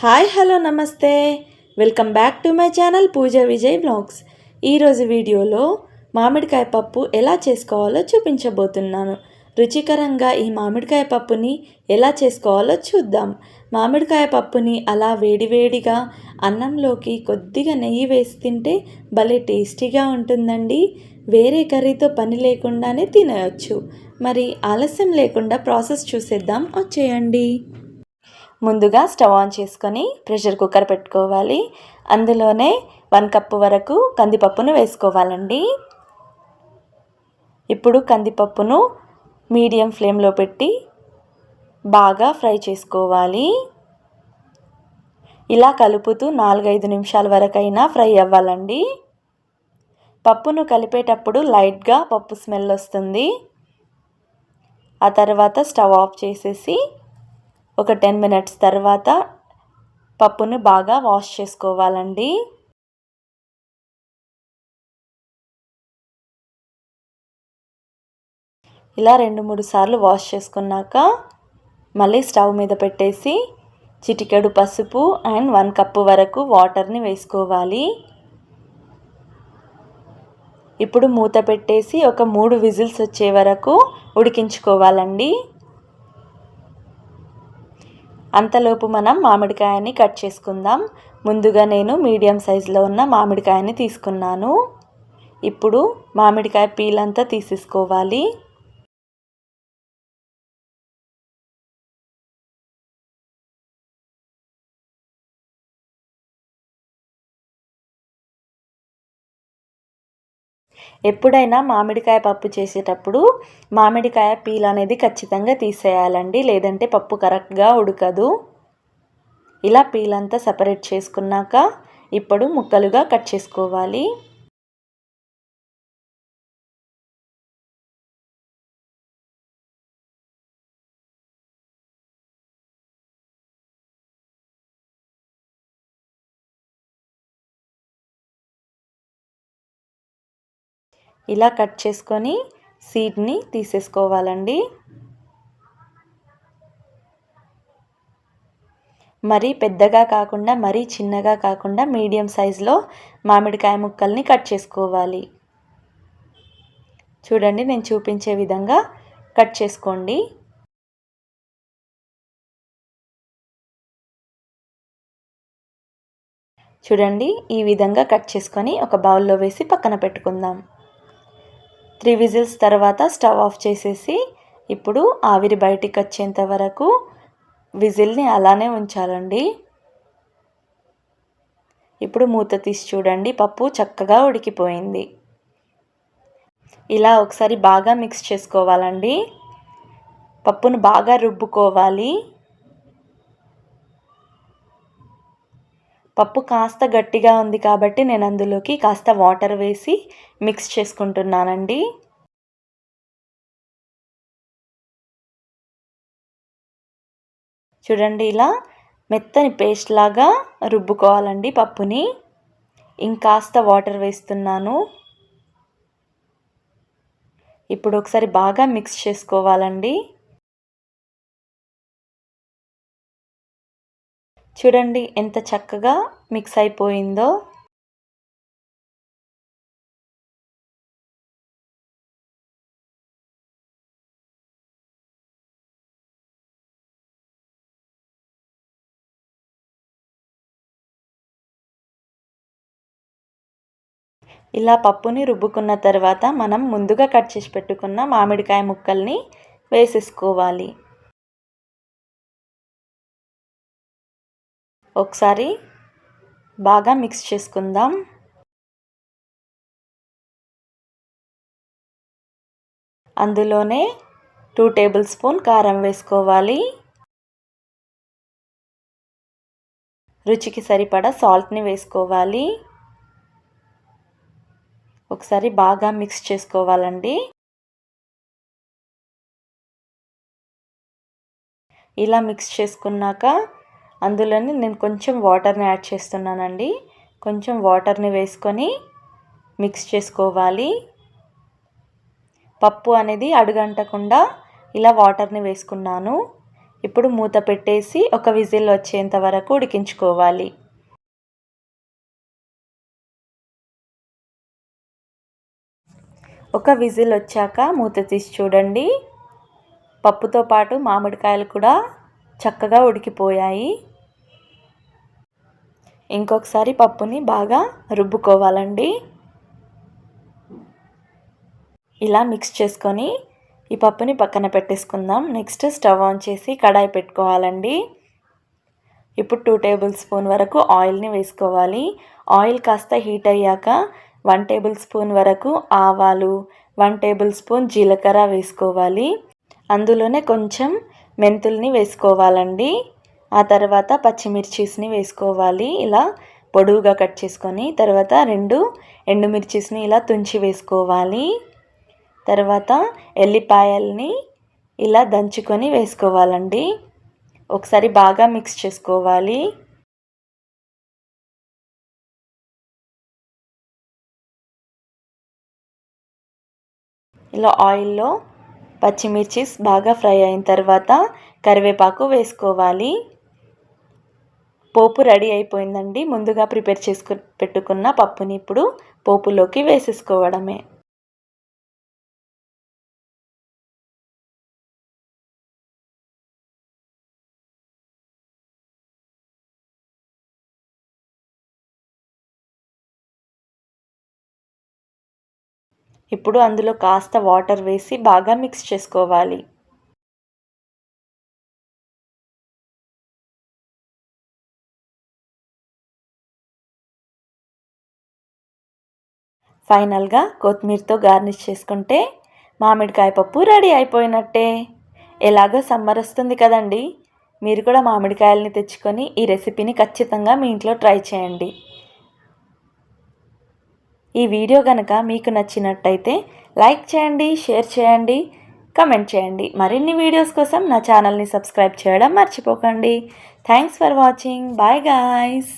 Hi hello నమస్తే. Welcome back to my channel Pooja Vijay blogs ఈరోజు వీడియోలో మామిడికాయ పప్పు ఎలా చేసుకోవాలో చూపించబోతున్నాను. రుచికరంగా ఈ మామిడికాయ పప్పుని ఎలా చేసుకోవాలో చూద్దాం. మామిడికాయ పప్పుని అలా వేడివేడిగా అన్నంలోకి కొద్దిగా నెయ్యి వేసి తింటే భలే టేస్టీగా ఉంటుందండి. వేరే కర్రీతో పని లేకుండానే తినవచ్చు మరి ఆలస్యం లేకుండా ప్రాసెస్ చూసేద్దాం. వచ్చేయండి. ముందుగా స్టవ్ ఆన్ చేసుకొని ప్రెషర్ కుక్కర్ పెట్టుకోవాలి. అందులోనే వన్ కప్పు వరకు కందిపప్పును వేసుకోవాలండి. ఇప్పుడు కందిపప్పును మీడియం ఫ్లేమ్లో పెట్టి బాగా ఫ్రై చేసుకోవాలి. ఇలా కలుపుతూ నాలుగైదు నిమిషాల వరకైనా ఫ్రై అవ్వాలండి. పప్పును కలిపేటప్పుడు లైట్గా పప్పు స్మెల్ వస్తుంది. ఆ తర్వాత స్టవ్ ఆఫ్ చేసేసి ఒక టెన్ మినిట్స్ తర్వాత పప్పును బాగా వాష్ చేసుకోవాలండి. ఇలా రెండు మూడు సార్లు వాష్ చేసుకున్నాక మళ్ళీ స్టవ్ మీద పెట్టేసి చిటికెడు పసుపు అండ్ వన్ కప్పు వరకు వాటర్ని వేసుకోవాలి. ఇప్పుడు మూత పెట్టేసి ఒక మూడు విజిల్స్ వచ్చే వరకు ఉడికించుకోవాలండి. అంతలోపు మనం మామిడికాయని కట్ చేసుకుందాం. ముందుగా నేను మీడియం సైజులో ఉన్న మామిడికాయని తీసుకున్నాను. ఇప్పుడు మామిడికాయ పీల్ అంతా తీసేసుకోవాలి. ఎప్పుడైనా మామిడికాయ పప్పు చేసేటప్పుడు మామిడికాయ పీల్ అనేది ఖచ్చితంగా తీసేయాలండి. లేదంటే పప్పు కరెక్ట్గా ఉడకదు. ఇలా పీల్ అంతా సపరేట్ చేసుకున్నాక ఇప్పుడు ముక్కలుగా కట్ చేసుకోవాలి. ఇలా కట్ చేసుకొని సీడ్ని తీసేసుకోవాలండి. మరీ పెద్దగా కాకుండా మరీ చిన్నగా కాకుండా మీడియం సైజులో మామిడికాయ ముక్కల్ని కట్ చేసుకోవాలి. చూడండి నేను చూపించే విధంగా కట్ చేసుకోండి. చూడండి ఈ విధంగా కట్ చేసుకొని ఒక బౌల్లో వేసి పక్కన పెట్టుకుందాం. త్రీ విజిల్స్ తర్వాత స్టవ్ ఆఫ్ చేసేసి ఇప్పుడు ఆవిరి బయటికి వచ్చేంత వరకు విజిల్ని అలానే ఉంచాలండి. ఇప్పుడు మూత తీసి చూడండి పప్పు చక్కగా ఉడికిపోయింది. ఇలా ఒకసారి బాగా మిక్స్ చేసుకోవాలండి. పప్పును బాగా రుబ్బుకోవాలి. పప్పు కాస్త గట్టిగా ఉంది కాబట్టి నేను అందులోకి కాస్త వాటర్ వేసి మిక్స్ చేసుకుంటున్నానండి. చూడండి ఇలా మెత్తని పేస్ట్ లాగా రుబ్బుకోవాలండి పప్పుని. ఇంకాస్త వాటర్ వేస్తున్నాను. ఇప్పుడు ఒకసారి బాగా మిక్స్ చేసుకోవాలండి. చూడండి ఎంత చక్కగా మిక్స్ అయిపోయిందో. ఇలా పప్పుని రుబ్బుకున్న తర్వాత మనం ముందుగా కట్ చేసి పెట్టుకున్న మామిడికాయ ముక్కల్ని వేసేసుకోవాలి. ఒకసారి బాగా మిక్స్ చేసుకుందాం. అందులోనే టూ టేబుల్ స్పూన్ కారం వేసుకోవాలి. రుచికి సరిపడా సాల్ట్ని వేసుకోవాలి. ఒకసారి బాగా మిక్స్ చేసుకోవాలండి. ఇలా మిక్స్ చేసుకున్నాక అందులోని నేను కొంచెం వాటర్ని యాడ్ చేస్తున్నానండి. కొంచెం వాటర్ని వేసుకొని మిక్స్ చేసుకోవాలి. పప్పు అనేది అడుగంటకుండా ఇలా వాటర్ని వేసుకున్నాను. ఇప్పుడు మూత పెట్టేసి ఒక విజిల్ వచ్చేంత వరకు ఉడికించుకోవాలి. ఒక విజిల్ వచ్చాక మూత తీసి చూడండి. పప్పుతో పాటు మామిడికాయలు కూడా చక్కగా ఉడికిపోయాయి. ఇంకొకసారి పప్పుని బాగా రుబ్బుకోవాలండి. ఇలా మిక్స్ చేసుకొని ఈ పప్పుని పక్కన పెట్టేసుకుందాం. నెక్స్ట్ స్టవ్ ఆన్ చేసి కడాయి పెట్టుకోవాలండి. ఇప్పుడు టూ టేబుల్ స్పూన్ వరకు ఆయిల్ని వేసుకోవాలి. ఆయిల్ కాస్త హీట్ అయ్యాక వన్ టేబుల్ స్పూన్ వరకు ఆవాలు వన్ టేబుల్ స్పూన్ జీలకర్ర వేసుకోవాలి. అందులోనే కొంచెం మెంతుల్ని వేసుకోవాలండి. ఆ తర్వాత పచ్చిమిర్చీస్ని వేసుకోవాలి. ఇలా పొడువుగా కట్ చేసుకొని తర్వాత రెండు ఎండుమిర్చీస్ని ఇలా తుంచి వేసుకోవాలి. తర్వాత ఎల్లిపాయల్ని ఇలా దంచుకొని వేసుకోవాలండి. ఒకసారి బాగా మిక్స్ చేసుకోవాలి. ఇలా ఆయిల్లో పచ్చిమిర్చిస్ బాగా ఫ్రై అయిన తర్వాత కరివేపాకు వేసుకోవాలి. పోపు రెడీ అయిపోయిందండి. ముందుగా ప్రిపేర్ చేసుకు పెట్టుకున్న పప్పుని ఇప్పుడు పోపులోకి వేసేసుకోవడమే. ఇప్పుడు అందులో కాస్త వాటర్ వేసి బాగా మిక్స్ చేసుకోవాలి. ఫైనల్గా కొత్తిమీరతో గార్నిష్ చేసుకుంటే మామిడికాయ పప్పు రెడీ అయిపోయినట్టే. ఎలాగో సమ్మర్ వస్తుంది కదండి. మీరు కూడా మామిడికాయల్ని తెచ్చుకొని ఈ రెసిపీని ఖచ్చితంగా మీ ఇంట్లో ట్రై చేయండి. ఈ వీడియో కనుక మీకు నచ్చినట్టయితే లైక్ చేయండి షేర్ చేయండి కమెంట్ చేయండి. మరిన్ని వీడియోస్ కోసం నా ఛానల్ని సబ్స్క్రైబ్ చేయడం మర్చిపోకండి. Thanks for watching. Bye guys.